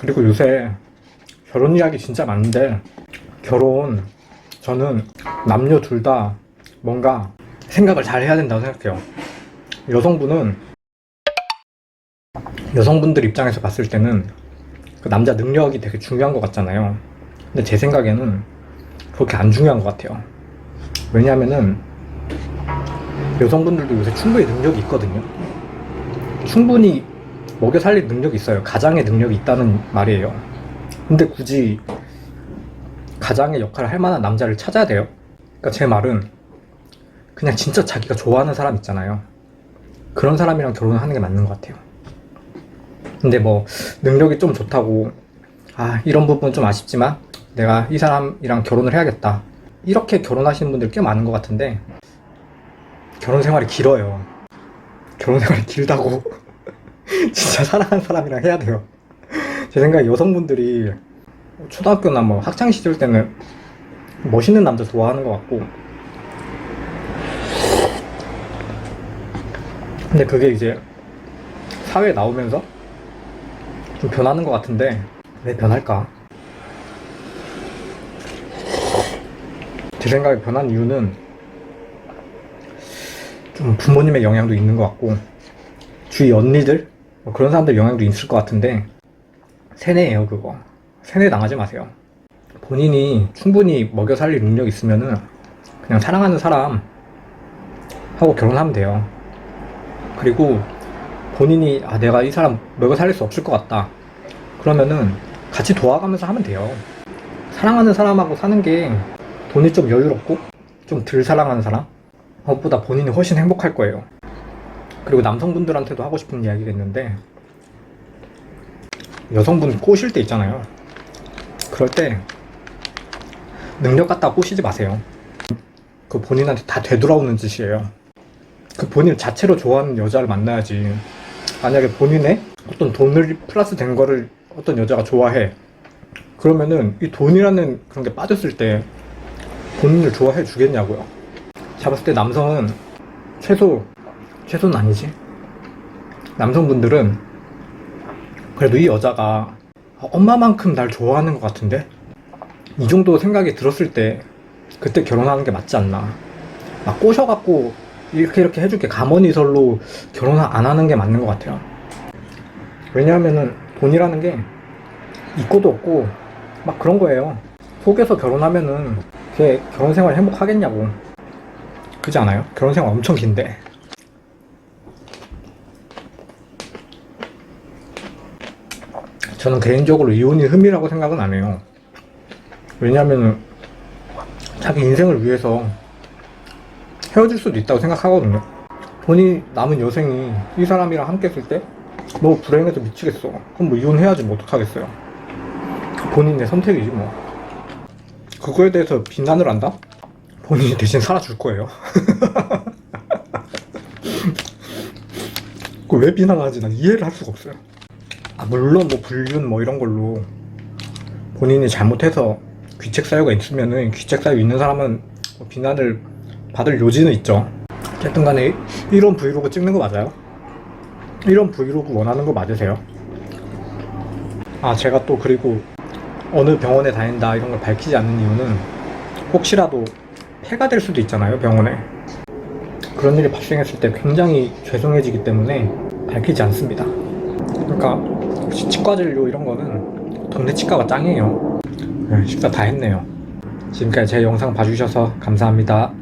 그리고 요새 결혼 이야기 진짜 많은데 결혼 저는 남녀 둘 다 뭔가 생각을 잘 해야 된다고 생각해요. 여성분은 여성분들 입장에서 봤을 때는 그 남자 능력이 되게 중요한 것 같잖아요. 근데 제 생각에는 그렇게 안 중요한 것 같아요. 왜냐하면은 여성분들도 요새 충분히 능력이 있거든요. 충분히 먹여 살릴 능력이 있어요. 가장의 능력이 있다는 말이에요. 근데 굳이 가장의 역할을 할 만한 남자를 찾아야 돼요. 그러니까 제 말은 그냥 진짜 자기가 좋아하는 사람 있잖아요. 그런 사람이랑 결혼을 하는 게 맞는 것 같아요. 근데 뭐 능력이 좀 좋다고 아 이런 부분 좀 아쉽지만 내가 이 사람이랑 결혼을 해야겠다. 이렇게 결혼하시는 분들 꽤 많은 것 같은데 결혼 생활이 길어요. 결혼 생활이 길다고 진짜 사랑하는 사람이랑 해야 돼요. 제 생각에 여성분들이 초등학교나 뭐 학창 시절 때는 멋있는 남자 좋아하는 것 같고 근데 그게 이제 사회에 나오면서 좀 변하는 것 같은데 왜 변할까? 제 생각에 변한 이유는 좀 부모님의 영향도 있는 것 같고 주위 언니들 뭐 그런 사람들 영향도 있을 것 같은데 세뇌예요 그거. 세뇌 당하지 마세요. 본인이 충분히 먹여 살릴 능력 있으면은 그냥 사랑하는 사람 하고 결혼하면 돼요. 그리고 본인이 아 내가 이 사람 먹여 살릴 수 없을 것 같다. 그러면은 같이 도와가면서 하면 돼요. 사랑하는 사람하고 사는 게 돈이 좀 여유롭고 좀 덜 사랑하는 사람? 그것보다 본인이 훨씬 행복할 거예요 그리고 남성분들한테도 하고 싶은 이야기가 있는데 여성분 꼬실 때 있잖아요. 그럴 때 능력 갖다 꼬시지 마세요. 그 본인한테 다 되돌아오는 짓이에요. 그 본인 자체로 좋아하는 여자를 만나야지. 만약에 본인의 어떤 돈을 플러스 된 거를 어떤 여자가 좋아해. 그러면은 이 돈이라는 그런 게 빠졌을 때 본인을 좋아해 주겠냐고요. 잡았을 때 남성은 최소 최소는 아니지. 남성분들은 그래도 이 여자가 엄마만큼 날 좋아하는 것 같은데? 이 정도 생각이 들었을 때 그때 결혼하는 게 맞지 않나. 막 꼬셔갖고 이렇게 이렇게 해줄게. 가머니설로 결혼 안 하는 게 맞는 것 같아요. 왜냐하면은 돈이라는 게 있고도 없고 막 그런 거예요. 속에서 결혼하면은 걔 결혼 생활 행복하겠냐고. 그지 않아요? 결혼 생활 엄청 긴데 저는 개인적으로 이혼이 흠이라고 생각은 안 해요. 왜냐면은 자기 인생을 위해서 헤어질 수도 있다고 생각하거든요. 돈이 남은 여생이 이 사람이랑 함께 했을 때너 불행해서 미치겠어. 그럼 뭐 이혼해야지 뭐 어떡하겠어요. 본인의 선택이지 뭐. 그거에 대해서 비난을 한다? 본인이 대신 살아줄 거예요. 그걸 왜 비난하지? 난 이해를 할 수가 없어요. 아, 물론 뭐 불륜 뭐 이런 걸로 본인이 잘못해서 귀책 사유가 있으면은 귀책 사유 있는 사람은 뭐 비난을 받을 요지는 있죠. 어쨌든 간에 이런 브이로그 찍는 거 맞아요? 이런 브이로그 원하는 거 맞으세요? 아, 제가 또 그리고 어느 병원에 다닌다 이런 걸 밝히지 않는 이유는 혹시라도 폐가 될 수도 있잖아요, 병원에. 그런 일이 발생했을 때 굉장히 죄송해지기 때문에 밝히지 않습니다. 그러니까 혹시 치과 진료 이런 거는 동네 치과가 짱이에요. 네, 식사 다 했네요. 지금까지 제 영상 봐주셔서 감사합니다.